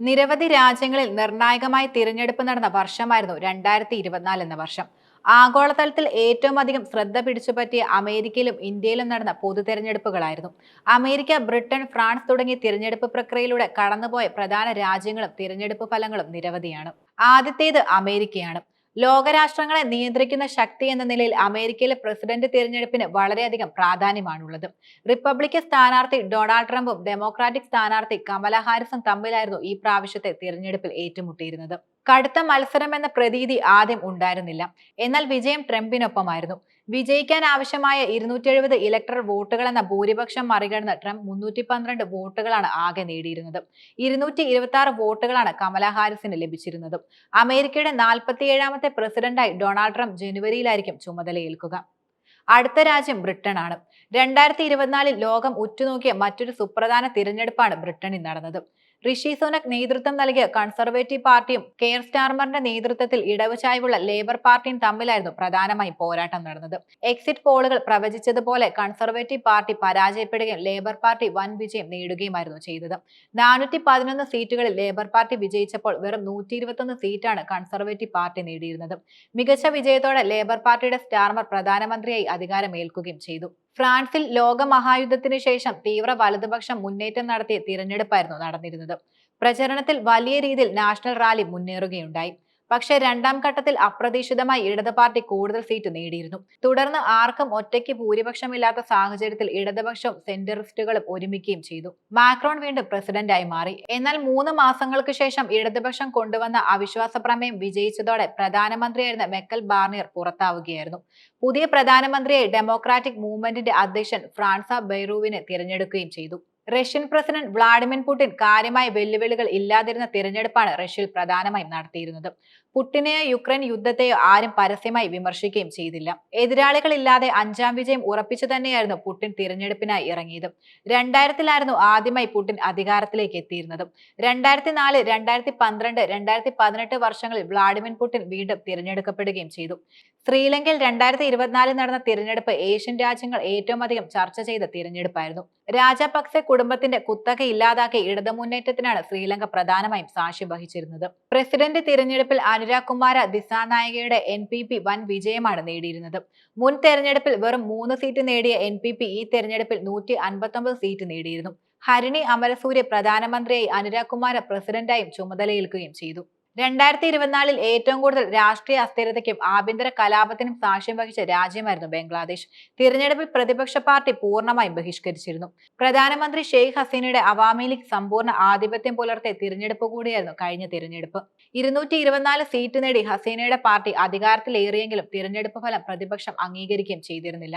നിരവധി രാജ്യങ്ങളിൽ നിർണായകമായി തിരഞ്ഞെടുപ്പ് നടന്ന വർഷമായിരുന്നു രണ്ടായിരത്തി ഇരുപത്തിനാല് എന്ന വർഷം. ആഗോളതലത്തിൽ ഏറ്റവും അധികം ശ്രദ്ധ പിടിച്ചുപറ്റിയ അമേരിക്കയിലും ഇന്ത്യയിലും നടന്ന പൊതു തിരഞ്ഞെടുപ്പുകളായിരുന്നു. അമേരിക്ക ബ്രിട്ടൻ ഫ്രാൻസ് തുടങ്ങിയ തിരഞ്ഞെടുപ്പ് പ്രക്രിയയിലൂടെ കടന്നുപോയ പ്രധാന രാജ്യങ്ങളും തിരഞ്ഞെടുപ്പ് ഫലങ്ങളും നിരവധിയാണ്. ആദ്യത്തേത് അമേരിക്കയാണ്. ലോകരാഷ്ട്രങ്ങളെ നിയന്ത്രിക്കുന്ന ശക്തി എന്ന നിലയിൽ അമേരിക്കയിലെ പ്രസിഡന്റ് തിരഞ്ഞെടുപ്പിന് വളരെയധികം പ്രാധാന്യമാണുള്ളത്. റിപ്പബ്ലിക്കൻ സ്ഥാനാർത്ഥി ഡൊണാൾഡ് ട്രംപും ഡെമോക്രാറ്റിക് സ്ഥാനാർത്ഥി കമല ഹാരിസും തമ്മിലായിരുന്നു ഈ പ്രാവശ്യത്തെ തിരഞ്ഞെടുപ്പിൽ ഏറ്റുമുട്ടിയിരുന്നത്. കടുത്ത മത്സരം എന്ന പ്രതീതി ആദ്യം ഉണ്ടായിരുന്നില്ല. എന്നാൽ വിജയം ട്രംപിനൊപ്പമായിരുന്നു വിജയിക്കാൻ ആവശ്യമായ ഇരുന്നൂറ്റി എഴുപത് ഇലക്ട്രൽ വോട്ടുകൾ എന്ന ഭൂരിപക്ഷം മറികടന്ന് ട്രംപ് മുന്നൂറ്റി പന്ത്രണ്ട് വോട്ടുകളാണ് ആകെ നേടിയിരുന്നത്. ഇരുന്നൂറ്റി ഇരുപത്തി ആറ് വോട്ടുകളാണ് കമലാ ഹാരിസിന് ലഭിച്ചിരുന്നത്. അമേരിക്കയുടെ നാൽപ്പത്തിയേഴാമത്തെ പ്രസിഡന്റായി ഡൊണാൾഡ് ട്രംപ് ജനുവരിയിലായിരിക്കും ചുമതലയേൽക്കുക. അടുത്ത രാജ്യം ബ്രിട്ടനാണ്. രണ്ടായിരത്തി ഇരുപത്തിനാലിൽ ലോകം ഉറ്റുനോക്കിയ മറ്റൊരു സുപ്രധാന തിരഞ്ഞെടുപ്പാണ് ബ്രിട്ടനിൽ നടന്നത്. ഋഷി സുനക് നേതൃത്വം നൽകിയ കൺസർവേറ്റീവ് പാർട്ടിയും കെയർ സ്റ്റാർമറിന്റെ നേതൃത്വത്തിൽ ഇടവ് ലേബർ പാർട്ടിയും തമ്മിലായിരുന്നു പ്രധാനമായും പോരാട്ടം നടന്നത്. എക്സിറ്റ് പോളുകൾ പ്രവചിച്ചതുപോലെ കൺസർവേറ്റീവ് പാർട്ടി പരാജയപ്പെടുകയും ലേബർ പാർട്ടി വൻ വിജയം നേടുകയുമായിരുന്നു ചെയ്തത്. നാനൂറ്റി പതിനൊന്ന് സീറ്റുകളിൽ ലേബർ പാർട്ടി വിജയിച്ചപ്പോൾ വെറും നൂറ്റി ഇരുപത്തൊന്ന് സീറ്റാണ് കൺസർവേറ്റീവ് പാർട്ടി നേടിയിരുന്നത്. മികച്ച വിജയത്തോടെ ലേബർ പാർട്ടിയുടെ സ്റ്റാർമർ പ്രധാനമന്ത്രിയായി അധികാരമേൽക്കുകയും ചെയ്തു. ഫ്രാൻസിൽ ലോകമഹായുദ്ധത്തിന് ശേഷം തീവ്ര വലതുപക്ഷം മുന്നേറ്റം നടത്തിയ തിരഞ്ഞെടുപ്പായിരുന്നു നടന്നിരുന്നത്. പ്രചരണത്തിൽ വലിയ രീതിയിൽ നാഷണൽ റാലി മുന്നേറുകയുണ്ടായി. പക്ഷേ രണ്ടാം ഘട്ടത്തിൽ അപ്രതീക്ഷിതമായി ഇടത് പാർട്ടി കൂടുതൽ സീറ്റ് നേടിയിരുന്നു. തുടർന്ന് ആർക്കും ഒറ്റയ്ക്ക് ഭൂരിപക്ഷമില്ലാത്ത സാഹചര്യത്തിൽ ഇടതുപക്ഷം സെന്ററിസ്റ്റുകളും ഒരുമിക്കുകയും ചെയ്തു. മാക്രോൺ വീണ്ടും പ്രസിഡന്റായി മാറി. എന്നാൽ മൂന്ന് മാസങ്ങൾക്ക് ശേഷം ഇടതുപക്ഷം കൊണ്ടുവന്ന അവിശ്വാസ പ്രമേയം വിജയിച്ചതോടെ പ്രധാനമന്ത്രിയായിരുന്ന മെക്കൽ ബാർണിയർ പുറത്താവുകയായിരുന്നു. പുതിയ പ്രധാനമന്ത്രിയെ ഡെമോക്രാറ്റിക് മൂവ്മെന്റിന്റെ അധ്യക്ഷൻ ഫ്രാൻസ ബൈറൂവിനെ തിരഞ്ഞെടുക്കുകയും ചെയ്തു. റഷ്യൻ പ്രസിഡന്റ് വ്ളാഡിമിർ പുടിൻ കാര്യമായ വെല്ലുവിളികൾ ഇല്ലാതിരുന്ന തിരഞ്ഞെടുപ്പാണ് റഷ്യയിൽ പ്രധാനമായും നടത്തിയിരുന്നത്. പുട്ടിനെയോ യുക്രൈൻ യുദ്ധത്തെയോ ആരും പരസ്യമായി വിമർശിക്കുകയും ചെയ്തില്ല. എതിരാളികളില്ലാതെ അഞ്ചാം വിജയം ഉറപ്പിച്ചു തന്നെയായിരുന്നു പുടിൻ തിരഞ്ഞെടുപ്പിനായി ഇറങ്ങിയത്. രണ്ടായിരത്തിലായിരുന്നു ആദ്യമായി പുടിൻ അധികാരത്തിലേക്ക് എത്തിയിരുന്നത്. രണ്ടായിരത്തി നാല് രണ്ടായിരത്തി പന്ത്രണ്ട് രണ്ടായിരത്തി പതിനെട്ട് വർഷങ്ങളിൽ വ്ളാഡിമിർ പുടിൻ വീണ്ടും തിരഞ്ഞെടുക്കപ്പെടുകയും ചെയ്തു. ശ്രീലങ്കയിൽ രണ്ടായിരത്തി ഇരുപത്തിനാലിൽ നടന്ന തിരഞ്ഞെടുപ്പ് ഏഷ്യൻ രാജ്യങ്ങൾ ഏറ്റവും അധികം ചർച്ച ചെയ്ത തിരഞ്ഞെടുപ്പായിരുന്നു. രാജപക്സെ കുടുംബത്തിന്റെ കുത്തക ഇല്ലാതാക്കി ഇടതുമുന്നേറ്റത്തിനാണ് ശ്രീലങ്ക പ്രധാനമായും സാക്ഷ്യം വഹിച്ചിരുന്നത്. പ്രസിഡന്റ് തിരഞ്ഞെടുപ്പിൽ അനുരാഗ് കുമാര ദിസാനായികയുടെ എൻ പി പി വൻ വിജയമാണ് നേടിയിരുന്നത്. മുൻ തെരഞ്ഞെടുപ്പിൽ വെറും മൂന്ന് സീറ്റ് നേടിയ എൻ പി പി ഈ തെരഞ്ഞെടുപ്പിൽ നൂറ്റി അൻപത്തൊമ്പത് സീറ്റ് നേടിയിരുന്നു. ഹരിണി അമരസൂര്യ പ്രധാനമന്ത്രിയായി അനുരാഗ് കുമാര പ്രസിഡന്റായും ചുമതലയേൽക്കുകയും ചെയ്തു. രണ്ടായിരത്തി ഇരുപത്തിനാലിൽ ഏറ്റവും കൂടുതൽ രാഷ്ട്രീയ അസ്ഥിരതയ്ക്കും ആഭ്യന്തര കലാപത്തിനും സാക്ഷ്യം വഹിച്ച രാജ്യമായിരുന്നു ബംഗ്ലാദേശ്. തിരഞ്ഞെടുപ്പിൽ പ്രതിപക്ഷ പാർട്ടി പൂർണമായും ബഹിഷ്കരിച്ചിരുന്നു. പ്രധാനമന്ത്രി ഷെയ്ഖ് ഹസീനയുടെ അവാമി ലീഗ് സമ്പൂർണ ആധിപത്യം പുലർത്തിയ തിരഞ്ഞെടുപ്പ് കൂടിയായിരുന്നു കഴിഞ്ഞ തിരഞ്ഞെടുപ്പ്. ഇരുന്നൂറ്റി ഇരുപത്തിനാല് സീറ്റ് നേടി ഹസീനയുടെ പാർട്ടി അധികാരത്തിലേറിയെങ്കിലും തിരഞ്ഞെടുപ്പ് ഫലം പ്രതിപക്ഷം അംഗീകരിക്കുകയും ചെയ്തിരുന്നില്ല.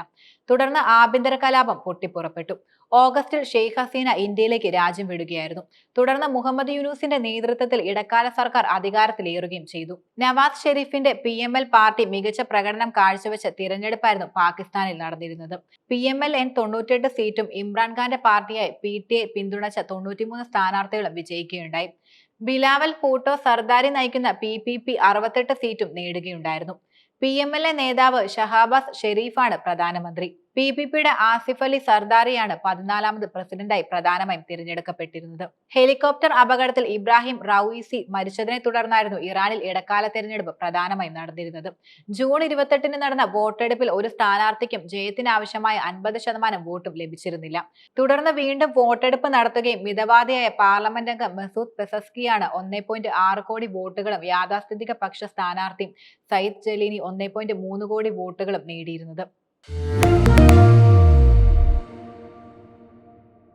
തുടർന്ന് ആഭ്യന്തര കലാപം പൊട്ടിപ്പുറപ്പെട്ടു. ഓഗസ്റ്റിൽ ഷെയ്ഖ് ഹസീന ഇന്ത്യയിലേക്ക് രാജ്യം വിടുകയായിരുന്നു. തുടർന്ന് മുഹമ്മദ് യൂനൂസിന്റെ നേതൃത്വത്തിൽ ഇടക്കാല സർക്കാർ അധികാരത്തിലേറുകയും ചെയ്തു. നവാസ് ഷെരീഫിന്റെ പി എം എൽ പാർട്ടി മികച്ച പ്രകടനം കാഴ്ചവെച്ച തിരഞ്ഞെടുപ്പായിരുന്നു പാകിസ്ഥാനിൽ നടന്നിരുന്നത്. പി എം എൽ എൻ തൊണ്ണൂറ്റെട്ട് സീറ്റും ഇമ്രാൻഖാന്റെ പാർട്ടിയായി പി ടി എ പിന്തുണച്ച തൊണ്ണൂറ്റിമൂന്ന് സ്ഥാനാർത്ഥികളും വിജയിക്കുകയുണ്ടായി. ബിലാവൽ പൂട്ടോ സർദാരി നയിക്കുന്ന പി പി പി അറുപത്തെട്ട് സീറ്റും നേടുകയുണ്ടായിരുന്നു. പി എം എൽ എ നേതാവ് ഷഹാബാസ് ഷെരീഫാണ് പ്രധാനമന്ത്രി. പി പി പിയുടെ ആസിഫ് അലി സർദാറിയാണ് പതിനാലാമത് പ്രസിഡന്റായി പ്രധാനമായും തിരഞ്ഞെടുക്കപ്പെട്ടിരുന്നത്. ഹെലികോപ്റ്റർ അപകടത്തിൽ ഇബ്രാഹിം റൌയിസി മരിച്ചതിനെ തുടർന്നായിരുന്നു ഇറാനിൽ ഇടക്കാല തെരഞ്ഞെടുപ്പ് പ്രധാനമായും നടന്നിരുന്നത്. ജൂൺ ഇരുപത്തെട്ടിന് നടന്ന വോട്ടെടുപ്പിൽ ഒരു സ്ഥാനാർത്ഥിക്കും ജയത്തിനാവശ്യമായ അൻപത് ശതമാനം വോട്ടും ലഭിച്ചിരുന്നില്ല. തുടർന്ന് വീണ്ടും വോട്ടെടുപ്പ് നടത്തുകയും മിതവാദിയായ പാർലമെന്റ് അംഗം മെസൂദ് പെസസ്കിയാണ് ഒന്നേ പോയിന്റ് ആറ് കോടി വോട്ടുകളും യാഥാസ്ഥിതിക പക്ഷ സ്ഥാനാർത്ഥിയും സയ്യിദ് ജലീനി ഒന്നേ പോയിന്റ് മൂന്ന് കോടി വോട്ടുകളും നേടിയിരുന്നത്.